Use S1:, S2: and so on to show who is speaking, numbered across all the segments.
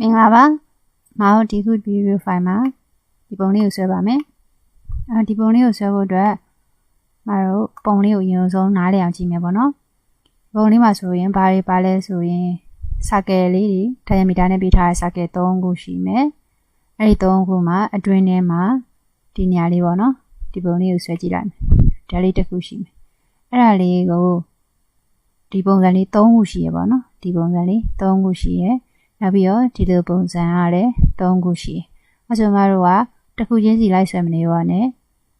S1: မင်္ဂလာပါမအောင်ဒီခု video file မှာဒီပုံလေးကိုဆွဲပါမယ်အဲဒီပုံလေးကိုဆွဲဖို့အတွက်မတို့ပုံလေးကိုအရင်ဆုံးနားလည်အောင်ကြည့်မယ်ပေါ့နော်ပုံလေးမှာဆိုရင်ဘာတွေပါလဲဆိုရင်စကယ်လေးတွေဒိုင်ယမီတာနဲ့ပေးထားတဲ့စကယ်3ခုရှိမယ်အဲ့ဒီ3ခုမှာအတွင်းထဲမှာဒီနေရာလေးပေါ့နော်ဒီပုံလေးကိုဆွဲကြည့်လိုက်မယ်ဒါလေးတစ်ခုရှိမယ်အဲ့ဒါလေးကိုဒီပုံစံလေး3ခုရှိရပါတော့ဒီပုံစံလေး3ခုရှိရ နောက်ပြီးတော့ဒီလိုပုံစံကလည်း3ခုရှိတယ်။အဲဆိုမှတို့ကတစ်ခုချင်းစီလိုက်ဆွဲမနေရောနဲ့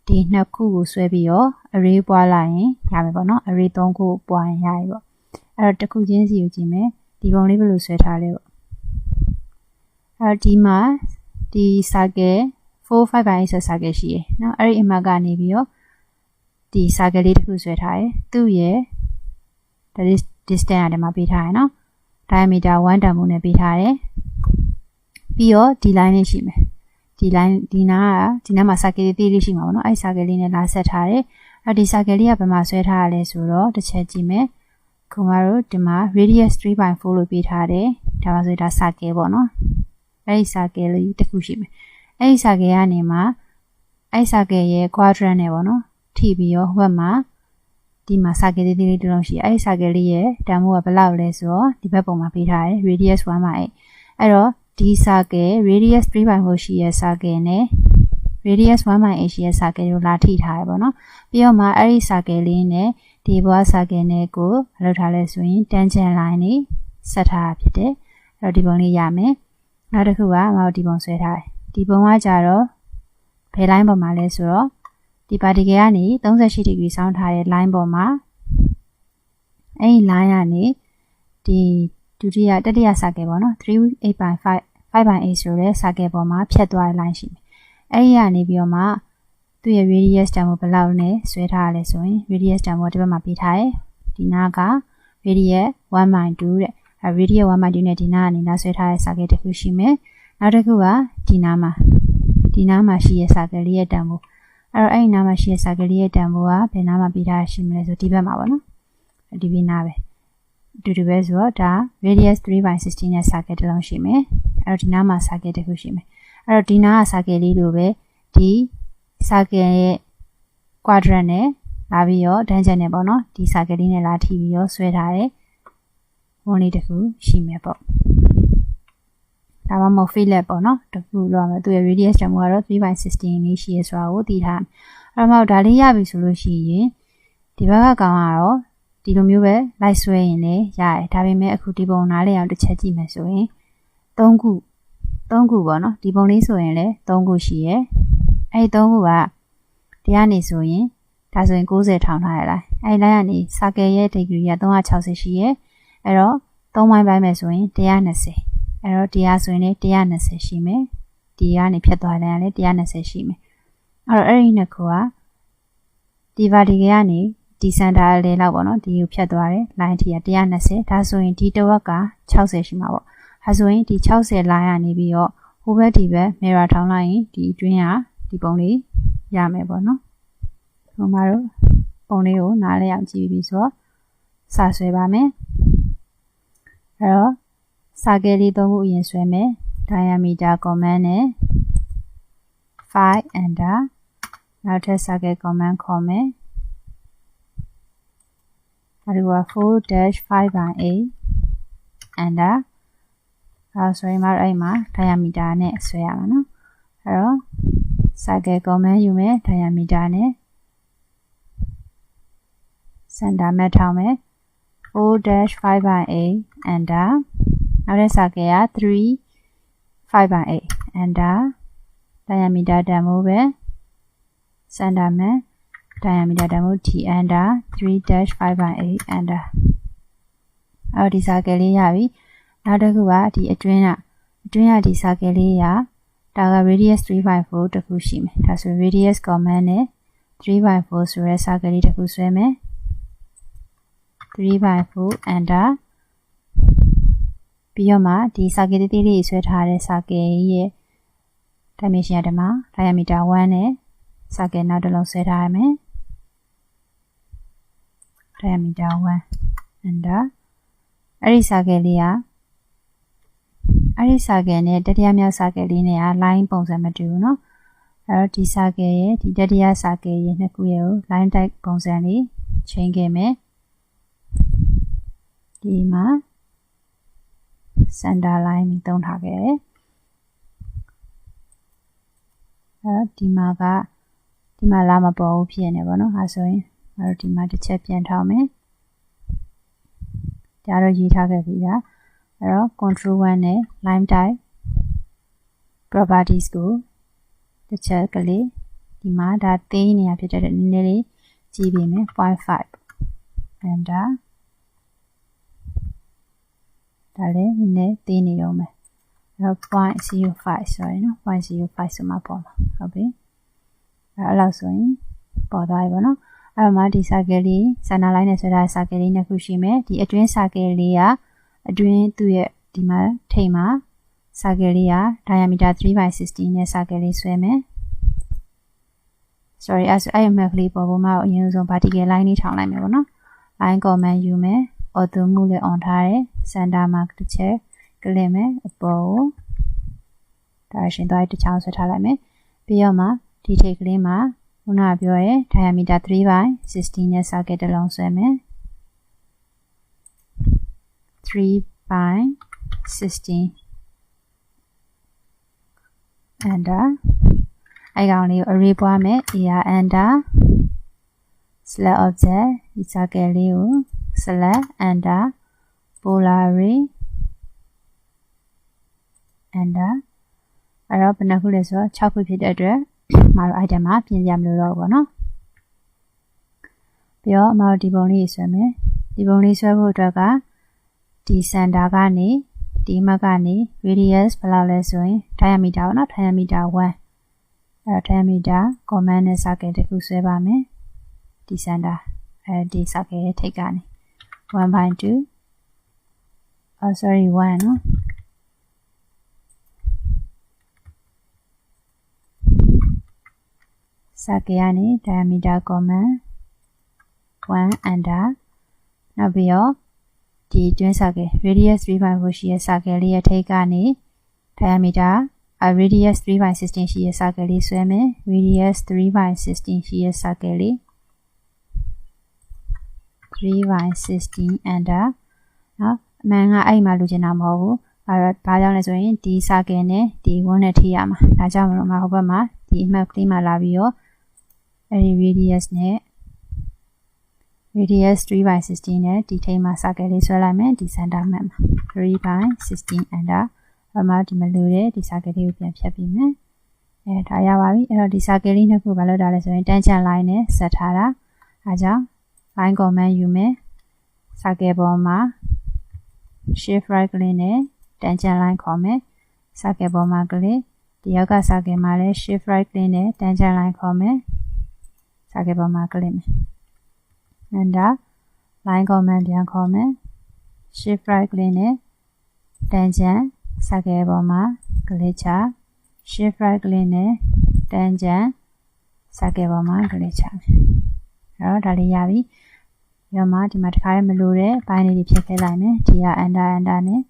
S1: ဒီနှစ်ခုကိုဆွဲပြီးတော့ array ပွားလိုက်ရင်ရမယ်ပေါ့နော် array 3ခုပွားရင်ရပြီပေါ့။အဲ့တော့တစ်ခုချင်းစီကိုကြည့်မယ်ဒီပုံလေးဘယ်လိုဆွဲထားလဲပေါ့။အဲ့တော့ဒီမှာဒီ circle 4 5 by 8 circle ရှိရယ်နော်အဲ့ဒီအမှတ်ကနေပြီးတော့ဒီ circle လေးတစ်ခုဆွဲထားရယ်သူ့ရဲ့ distance အတည်းမှာပေးထားရယ်နော် diameter 1တန်ဖိုးနဲ့ပေးထားတယ်ပြီးတော့ဒီ line လေးရှိမယ်ဒီ line ဒီနားကဒီနားမှာ circle လေးသေးလေးရှိမှာပေါ့နော်အဲ့ circle လေးနဲ့လာဆက်ထားတယ်အဲ့ဒီ circle လေးကဘယ်မှာဆွဲထားရလဲဆိုတော့တစ်ချက်ကြည့်မယ်ခုမတို့ဒီမှာ radius 3.4လို့ပေးထားတယ်ဒါပါဆိုဒါ circle ပေါ့နော်အဲ့ဒီ circle လေးတစ်ခုရှိမယ်အဲ့ဒီ circle ကနေမှအဲ့ circle ရဲ့ quadrant နဲ့ပေါ့နော်ထိပြီးတော့ဟိုဘက်မှာ ဒီမှာစာကယ်လေးလေးတစ်လုံးရှိအဲ့ဒီစာကယ်လေးရဲ့တန်ဖိုးကဘယ်လောက်လဲဆိုတော့ဒီဘက်ပုံမှာပေးထားတယ် radius 1ပါအဲ့အဲ့တော့ဒီစာကယ် radius 3.4ရှိရဲ့စာကယ်နဲ့ radius 1.8ရှိရဲ့စာကယ်ကိုလာထိထားရပါတော့ပြီးတော့မှအဲ့ဒီစာကယ်လေးနဲ့ဒီဘွားစာကယ်နဲ့ကိုလောက်ထားလဲဆိုရင် tangent line နေဆက်ထားဖြစ်တယ်အဲ့တော့ဒီပုံလေးရမယ်နောက်တစ်ခုကမဟုတ်ဒီပုံဆွဲထားတယ်ဒီပုံကကြတော့ဘယ် line ပေါ်မှာလဲဆိုတော့ ဒီ particle ကနေ38 degree ဆောင်းထားတဲ့ line ပေါ်မှာအဲ့ဒီ line ကနေဒီဒုတိယတတိယ circle ပေါ့နော်3.8/5 5.8ဆိုတဲ့ circle ပေါ်မှာဖြတ်သွားတဲ့ line ရှိမယ်အဲ့ဒီကနေပြီးတော့မှသူ့ရဲ့ radius တန်ဖိုးဘယ်လောက်နဲ့ဆွဲထားရလဲဆိုရင် radius တန်ဖိုးဒီဘက်မှာပေးထားတယ်ဒီနားက radius 1.2တဲ့အဲ radius 1.2နဲ့ဒီနားကနေနားဆွဲထားတဲ့ circle တစ်ခုရှိမယ်နောက်တစ်ခုကဒီနားမှာဒီနားမှာရှိတဲ့ circle လေးရဲ့တန်ဖိုး အဲ့တော့အဲ့ဒီနားမှာရှိတဲ့စာကလေးရဲ့တန်ဖိုးကဘယ်နားမှာပေးထားရှိမလဲဆိုဒီဘက်မှာပေါ့နော်ဒီဘက်နားပဲအတူတူပဲဆိုတော့ဒါ radius 3/16ရဲ့ circle တစ်လုံးရှိမယ်အဲ့တော့ဒီနားမှာ circle တစ်ခုရှိမယ်အဲ့တော့ဒီနားက circle လေးလိုပဲဒီ circle ရဲ့ quadrant နဲ့လာပြီးတော့ tangent နဲ့ပေါ့နော်ဒီ circle လေးနဲ့လာထိပြီးတော့ဆွဲထားတဲ့ဝန်လေးတစ်ခုရှိမယ်ပေါ့ ဒါမှမဟုတ် fillet ပေါ့နော်တခုလောက်မယ်သူရဲ့ radius တန်ဖိုးကတော့3/16လေးရှိရဆိုတာကိုသိထားအဲ့တော့ဒါလေးရပြီဆိုလို့ရှိရင်ဒီဘက်ကကောင်ကတော့ဒီလိုမျိုးပဲလိုက်ဆွဲရင်လည်းရတယ်ဒါပေမဲ့အခုဒီပုံနားလေးအောင်တစ်ချက်ကြည့်မယ်ဆိုရင်3ခု3ခုပေါ့နော်ဒီပုံလေးဆိုရင်လည်း3ခုရှိရယ်အဲ့ဒီ3ခုကတရားနေဆိုရင်ဒါဆိုရင်90ထောင်ထားရလားအဲ့ဒီ line ကနေ circle ရဲ့ degree က360ရှိရယ်အဲ့တော့3ပိုင်းပိုင်းမယ်ဆိုရင်120 အဲ့တော့တရားဆိုရင်လည်း120ရှိမယ်ဒီကနေဖြတ်သွားတယ်လည်း120ရှိမယ်အဲ့တော့အဲ့ဒီနှစ်ခုကဒီ vertical ကနေဒီ center လေးလောက်ပေါ့နော်ဒီကိုဖြတ်သွားတယ် line ထီက120ဒါဆိုရင်ဒီတစ်ဝက်က60ရှိမှာပေါ့ဒါဆိုရင်ဒီ60 line ကနေပြီးတော့ဟိုဘက်ဒီဘက် mirror ထောင်းလိုက်ရင်ဒီအတွင်းကဒီပုံလေးရမယ်ပေါ့နော်ဟိုမှာတော့ပုံလေးကိုနားလဲအောင်ကြည့်ပြီးဆိုတော့စဆွဲပါမယ်အဲ့တော့ စာကယ်လေးသုံးခုအရင်ဆွဲမယ် diameter command နဲ့5 enter နောက်ထပ်စာကယ် command ခေါ်မယ်အဲဒီက4-5 by 8 enter အဲဆိုရင်မအဲ့မှာ diameter နဲ့ဆွဲရမှာနော်အဲ့တော့စာကယ် command ယူမယ် diameter နဲ့ center မဲ့ထောင်းမယ်4-5 by 8 enter နောက်တဲ့စာကယ်က3 5 by 8 enter diameter တန်ဖိုးပဲ center မှာ diameter တန်ဖိုး t enter 3-5 by 8 enter အော်ဒီစာကယ်လေးရပြီနောက်တစ်ခုကဒီအတွင်းကအတွင်းကဒီစာကယ်လေးရဒါက radius 3.4တခုရှိမယ်ဒါဆို radius command နဲ့3.4ဆိုရဲစာကယ်လေးတခုဆွဲမယ်3.4 enter ပြီးတော့မှဒီစာကေသေးသေးလေးဆွဲထားတဲ့စာကေရဲ့ dimension ရတမှာ diameter 1နဲ့စာကေနောက်တစ်လုံးဆွဲထားရမယ် diameter 1 enter အဲ့ဒီစာကေလေးက အဲ့ဒီ circle နဲ့တတိယမြောက် circle လေးနဲ့က line ပုံစံမတူဘူးเนาะအဲ့တော့ဒီ circle ရဲ့ဒီတတိယ circle ရဲ့နှစ်ခုရဲ့ကို line type ပုံစံလေးချိန်ခဲ့မယ်ဒီမှာ center line ကိုသုံးထားခဲ့တယ်အဲ့တော့ဒီမှာကဒီမှာလာမပေါ်ဘူးဖြစ်နေပါတော့အဲဆိုရင်အဲ့တော့ဒီမှာတစ်ချက်ပြန်ထောင်းမယ်ဒါတော့ရေးထားခဲ့ပြီလားအဲ့တော့ control 1နဲ့ line type properties ကိုတစ်ချက်ကလေးဒီမှာဒါသိနေရဖြစ်တဲ့နည်းနည်းလေးကြည့်ပေးမယ်0.5 enter ဒါ လည်းနည်းနည်းသိနေရောမယ်အဲ့တော့0.05 ဆိုရင်နော်0.05 ဆိုမှပေါ်မှာဟုတ်ပြီအဲ့လောက်ဆိုရင်ပေါ်သွားပြီပေါ့နော်အဲ့တော့မှဒီ circle လေး center line နဲ့ဆွဲထားတဲ့ circle လေးနှစ်ခုရှိမယ်ဒီအတွင်း circle လေးကအတွင်းသူ့ရဲ့ဒီမှာထိပ်မှာ circle လေးက diameter 3/16နဲ့ circle လေးဆွဲမယ် sorry အဲ့ဆိုအဲ့ရမဲ့ကလေးပေါ်ပေါ်မှာအရင်ဆုံး vertical line လေးထောင်လိုက်မယ်ပေါ့နော် line command ယူမယ် auto move လေး on ထားတယ် center mark တစ်ချက်ကလစ်မယ်အပေါ်ကို direction သွားတစ်ချောင်းဆွဲထားလိုက်မယ်ပြီးတော့မှဒီထိပ်ကလေးမှာခုနကပြောရဲ diameter 3/16နဲ့ circle တစ်လုံးဆွဲမယ်3 by 16 enter အဲ့ကောင်လေးကို array ပွားမယ် er enter select object ဒီ circle လေးကို select enter polaris enter အဲ့တော့ဘယ်နှခုလဲဆိုတော့6ခုဖြစ်တဲ့အတွက်မတို့ item မှာပြင်ပြမလို့တော့ဘောနော်ပြီးတော့မတို့ဒီပုံလေးဆွဲမယ်ဒီပုံလေးဆွဲဖို့အတွက်ကဒီ center ကနေဒီမကနေ radius ဘယ်လောက်လဲဆိုရင် diameter ပေါ့နော် diameter 1အဲ့တော့ diameter command နဲ့ circle တစ်ခုဆွဲပါမယ်ဒီ center အဲဒီ circle ရဲ့ထိပ်ကနေ 1/2 oh sorry 1နော်စကရနေ diameter command 1 under နောက်ပြီးတော့ဒီတွင်း circle radius 3.4ရှိရဲ့ circle လေးရဲ့ထိပ်ကနေ diameter a radius 3/16ရှိရဲ့ circle လေးဆွဲမယ် radius 3/16ရှိရဲ့ circle လေး 3/16 enter နော်အမှန်ကအဲ့မှာလိုချင်တာမဟုတ်ဘူးအဲ့တော့ဘာကြောင့်လဲဆိုရင်ဒီ circle နဲ့ဒီ1နဲ့ထိရမှာဒါကြောင့်မလို့ငါဟိုဘက်မှာဒီအမှတ်ကလေးမှာလာပြီးတော့အဲ့ဒီ radius နဲ့ radius 3/16နဲ့ဒီထိပ်မှာ circle လေးဆွဲလိုက်မယ်ဒီ center map မှာ3/16 enter အမှဒီမလို့တဲ့ဒီ circle လေးကိုပြန်ဖြတ်ပြီးမယ်အဲဒါရပါပြီအဲ့တော့ဒီ circle လေးနှစ်ခုဘာလို့တာလဲဆိုရင် tangent line နဲ့ဆက်ထားတာအဲကြောင့် line command ယူမယ် circle ပေါ်မှာ shift right ကလေးနဲ့ tangent line ခေါ်မယ် circle ပေါ်မှာကလေးဒီရောက်က circle မှာလည်း shift right ကလေးနဲ့ tangent line ခေါ်မယ် circle ပေါ်မှာကလေးမယ် enter line command ပြန်ခေါ်မယ် shift right ကလေးနဲ့ tangent စကဲပေါ်မှာ glitcher shift right ကလေးနဲ့ tangent စကဲပေါ်မှာ glitcher အဲ့တော့ဒါလေးရပြီ ရောမှဒီမှာတခါတည်းမလိုတဲ့ဘိုင်းလေးတွေဖြတ်ခဲ့လိုက်မယ်ဒီက under under နဲ့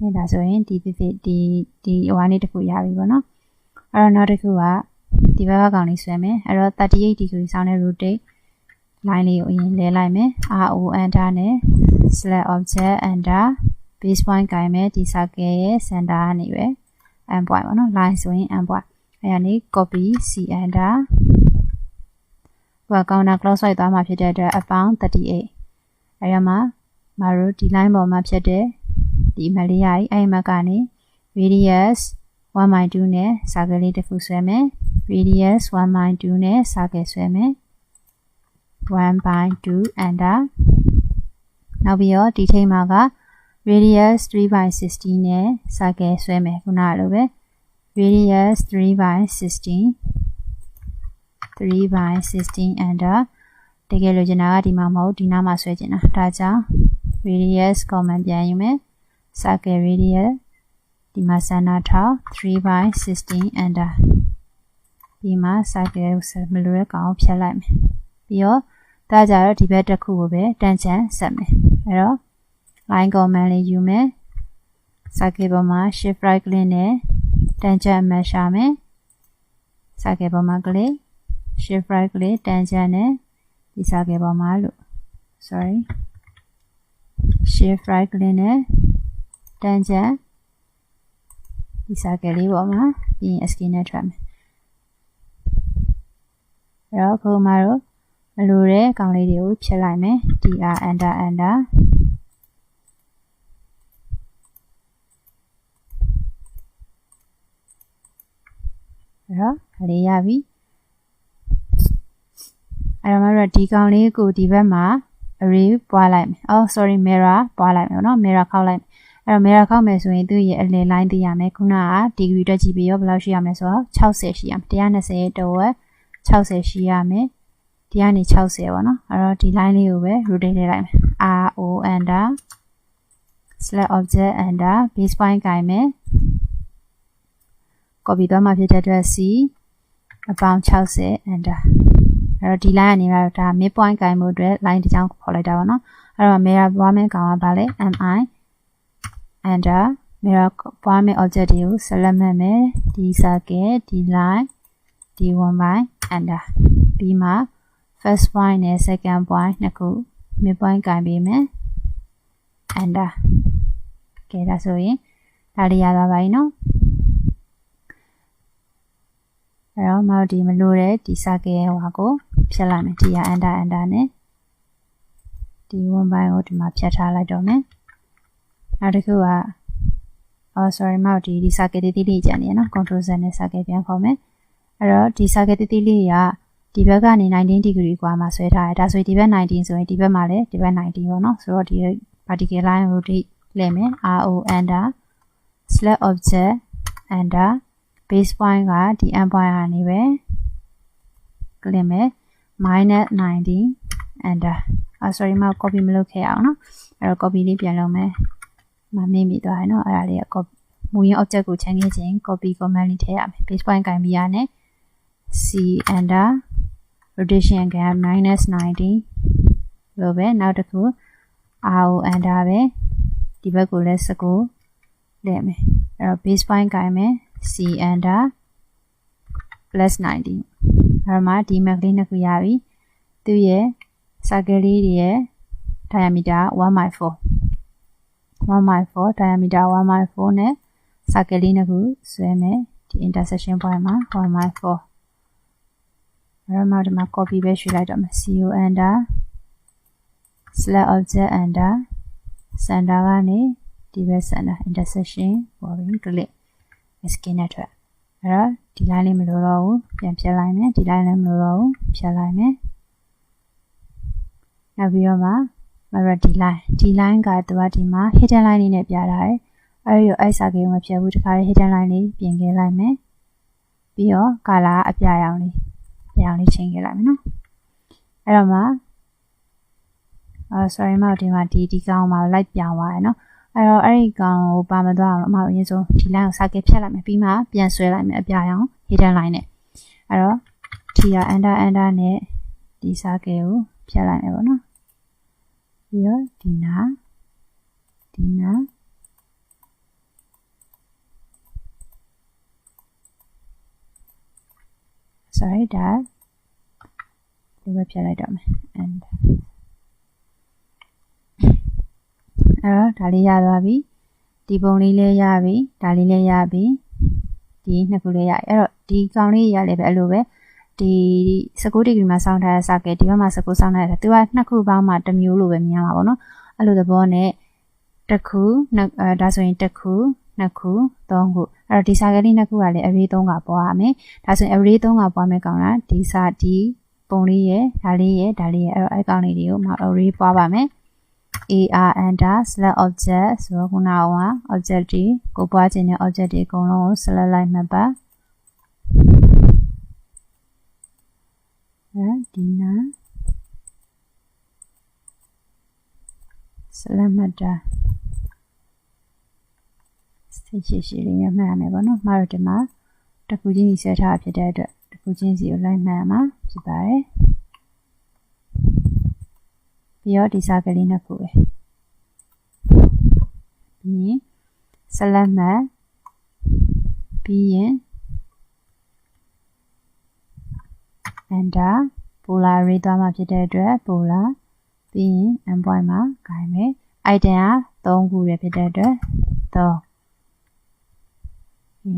S1: นี่ဒါဆိုရင်ဒီဖြစ်ဖြစ်ဒီဒီဟိုအနေတစ်ခုရပြီပေါ့နော်အဲ့တော့နောက်တစ်ခုကဒီဘက်ကကောင်လေးဆွဲမယ်အဲ့တော့38 degree ဆောင်းတဲ့ rotate line လေးကိုအရင်လဲလိုက်မယ် RO enter နဲ့ select object enter base point ကိုင်မယ်ဒီ circle ရဲ့ center ကနေပဲ end point ပေါ့နော် line ဆိုရင် end point အဲ့ဒါနေ copy c enter ဟိုကောင်နာ clockwise သွားမှာဖြစ်တဲ့အတွက် about 38အဲ့ရမှာမတို့ဒီ line ပေါ်မှာဖြစ်တဲ့ဒီမလေးရည်အဲ့မကနေ radius 1.2နဲ့ circle လေးတစ်ခုဆွဲမယ် radius 1.2နဲ့ circle ဆွဲမယ်1/2 enter နောက်ပြီးတော့ဒီထိပ်မှာက radius 3/16နဲ့ circle ဆွဲမယ်ခုနလိုပဲ radius 3/16 3/16 enter တကယ်လို့ကျွန်တော်ကဒီမှာမဟုတ်ဒီနားမှာဆွဲချင်တာဒါကြောင့် radius command ပြန်ယူမယ် circle radius ဒီမှာ center ထောက်3/16 enter ဒီမှာ circle မလိုတဲ့ကောင်ဖြတ်လိုက်မယ်ပြီးတော့ဒါကြတော့ဒီဘက်တစ်ခုကိုပဲတန်ချန်ဆက်မယ်အဲ့တော့ line command လေးယူမယ် circuit ပေါ်မှာ shift right click နဲ့ tangent အမှတ်ရှာမယ် circuit ပေါ်မှာ click shift right click tangent နဲ့ဒီ circuit ပေါ်မှာလို့ sorry shift right click နဲ့ tangent ဒီ circuit လေးပေါ်မှာပြီးရင် escape နဲ့ထွက်မယ်အဲ့တော့ခုမှတော့မလိုတဲ့ကောင်လေးတွေကိုဖြတ်လိုက်မယ် dr enter enter အဲ့တော့ဒါလေးရပြီ အဲ့တော့မတို့ဒီကောင်လေးကိုဒီဘက်မှာ array ပွားလိုက်မယ်။ oh sorry mirror ပွားလိုက်မယ်နော် mirror ခောက်လိုက်အဲ့တော့ mirror ခောက်မယ်ဆိုရင်သူ့ရဲ့အလယ် line သိရမယ်ခုနက degree တွက်ကြည့်ပြီးရောဘယ်လောက်ရှိရမလဲဆိုတော့60ရှိရမယ်120တဝက်60ရှိရမယ်ဒီကနေ60ပေါ့နော်အဲ့တော့ဒီ line လေးကိုပဲ rotate လိုက်မယ် r o under select object under base point ကိုင်မယ် copy သွားမှဖြစ်တဲ့အတွက် c အပေါင်း60 enter အဲ့တော့ဒီ line ကနေတော့ဒါ mid point ကိုင်မှုအတွက် line တစ်ချောင်းခေါ်လိုက်တာပေါ့နော်အဲ့တော့ mirror ပွားမယ့်ကောင်ကဘာလဲ mi enter mirror ပွားမယ့် object တွေကို select မှတ်မယ်ဒီ circle ဒီ line ဒီ one by enter ပြီးမှ first point နဲ့ second point နှစ်ခု mid point ကင်ပေးမယ် enter ကဲဒါဆိုရင်ဒါလေးရသွားပါပြီနော်အဲ့တော့မတို့ဒီမလို့တဲ့ဒီ circle ဟိုကို ဖြတ်လိုက်မယ်ဒီက enter enter နဲ့ဒီ one by ကိုဒီမှာဖြတ်ထားလိုက်တော့မယ်နောက်တစ်ခုက oh sorry မတို့ဒီဒီ circle တိတိလေးကြံနေရနော် control z နဲ့ circle ပြန်ခေါ်မယ်အဲ့တော့ဒီ circle တိတိလေးကဒီဘက်ကနေ19 degree กว่าမှာဆွဲထားတယ်ဒါဆိုရင်ဒီဘက်19ဆိုရင်ဒီဘက်မှာလည်းဒီဘက်19ပေါ့နော်ဆိုတော့ဒီ vertical line rotate လဲမယ် ro enter select object enter base point ကဒီ end point ကနေပဲ click မယ် minus 90 enter အာ sorry မ copy မလုပ်ခဲ့အောင်နော်အဲ့တော့ copy လေးပြန်လုပ်မယ်မမေ့မိသွားရင်နော်အဲ့ဒါလေးက copy မူရင်း object ကိုချန်ခဲ့ခြင်း copy command လေးထည့်ရမယ် base point ကင်ပြီးရနဲ့ c enter rotation က minus 90လို့ပဲနောက်တစ်ခု r enter ပဲဒီဘက်ကိုလည်း19လဲမယ်အဲ့တော့ base point ကင်မယ် c enter plus 90 အဲ့မှာဒီ map လေးနှစ်ခုရပြီသူရဲ့ circle လေးတွေရဲ့ diameter 1/4 1/4 diameter 1/4နဲ့ circle လေးနှစ်ခုဆွဲမယ်ဒီ intersection point မှာ1/4အဲ့မှာဒီမှာ copy ပဲရွှေ့လိုက်တော့မယ် co enter select object enter center ကနေဒီဘက် center intersection ပေါ်ပြီး click skin နဲ့ထွက်အဲ့တော့ ဒီ line လေးမလိုတော့ဘူးပြန်ဖြတ်လိုက်မယ်ဒီ line လည်းမလိုတော့ဘူးဖြတ်လိုက်မယ်နောက်ပြီးတော့မှမရဒီ line ဒီ line ကသူကဒီမှာ hidden line လေးနဲ့ပြထားတယ်အဲ့ဒီအဲ့စာကိန်းမဖြတ်ဘူးတခါလေး hidden line လေးပြင်ခဲ့လိုက်မယ်ပြီးတော့ color အပြရောင်လေးပြရောင်လေးချိန်ခဲ့လိုက်မယ်နော်အဲ့တော့မှအာ sorry မောက်ဒီမှာဒီဒီကောင်မှာ light ပြောင်းသွားတယ်နော် အဲ့တော့အဲ့ဒီကောင်ကိုပါမသွားအောင်အမတို့အရင်ဆုံးဒီ line ကို circle ဖြတ်လိုက်မယ်ပြီးမှပြန်ဆွဲလိုက်မယ်အပြာရောင် hidden line နဲ့အဲ့တော့ tia under under နဲ့ဒီ circle ကိုဖြတ်လိုက်မယ်ပေါ့နော်ပြီးတော့ဒီနာဒီနာ sorry ဒါဒီဘက်ဖြတ်လိုက်တော့မယ် and အဲ့တော့ဒါလေးရသွားပြီဒီပုံလေးလည်းရပြီဒါလေးလည်းရပြီဒီနှစ်ခုလည်းရအဲ့တော့ဒီကောင်လေးရလည်းပဲအဲ့လိုပဲဒီ19ဒီဂရီမှာစောင်းထားတဲ့စကဲဒီဘက်မှာ19စောင်းထားတယ်သူကနှစ်ခုပေါင်းမှတစ်မျိုးလိုပဲမြင်ရမှာပေါ့နော်အဲ့လိုသဘောနဲ့တစ်ခုနှစ်အဲဒါဆိုရင်တစ်ခုနှစ်ခုသုံးခုအဲ့တော့ဒီစာကလေးနှစ်ခုကလည်း array 3ကပွားရမယ်ဒါဆိုရင် array 3ကပွားမယ်ကောင်လားဒီစာဒီပုံလေးရယ်ဒါလေးရယ်ဒါလေးရယ်အဲ့တော့အဲ့ကောင်လေးတွေကိုမ array ပွားပါမယ် ar enter select object ဆိုတော့ခုနက object တွေကိုပွားခြင်းတဲ့ object တွေအကုန်လုံးကို select လိုက်မှပါအဲဒီနာ select မှတာစိတ်ရှိရှိလေးရမှတ်ရမယ်ပေါ့နော်မှားတော့ဒီမှာတစ်ခုချင်းစီဆက်ထားဖြစ်တဲ့အတွက်တစ်ခုချင်းစီကိုလိုက်မှတ်ရမှာဖြစ်ပါတယ် ပြီးတော့ဒီစာကလေးနှစ်ခုပဲပြီးရင် select မှတ်ပြီးရင် enter polar array သွားမှာဖြစ်တဲ့အတွက် polar ပြီးရင် endpoint မှာဂိုင်းမယ် item က3ခုရဖြစ်တဲ့အတွက်3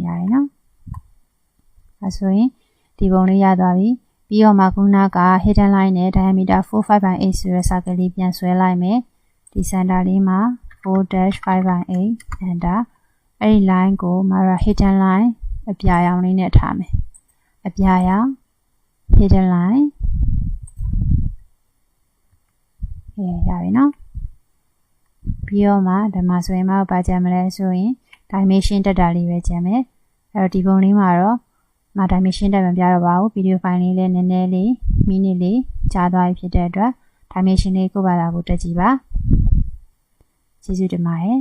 S1: ရရနော်အဲဆိုရင်ဒီပုံလေးရသွားပြီ ပြီးတော့မှခုနက hidden line နဲ့ diameter 45/8ဆိုတဲ့ circle လေးပြန်ဆွဲလိုက်မယ်ဒီ center လေးမှာ4-5/8 enter အဲ့ဒီ line ကိုမရ hidden line အပြာရောင်လေးနဲ့ထားမယ်အပြာရောင် hidden line ရရပြီနော်ပြီးတော့မှဒီမှာဆိုရင်မဘာကြံမလဲဆိုရင် dimension တက်တာလေးပဲကြံမယ်အဲ့တော့ဒီပုံလေးမှာတော့ မ dimension တက်မပြတော့ပါဘူး video file လေးလည်းနည်းနည်းလေး minute လေးကြာသွားပြီဖြစ်တဲ့အတွက် dimension လေးကိုပါလာဖို့တက်ကြည့်ပါကျေးဇူးတင်ပါတယ်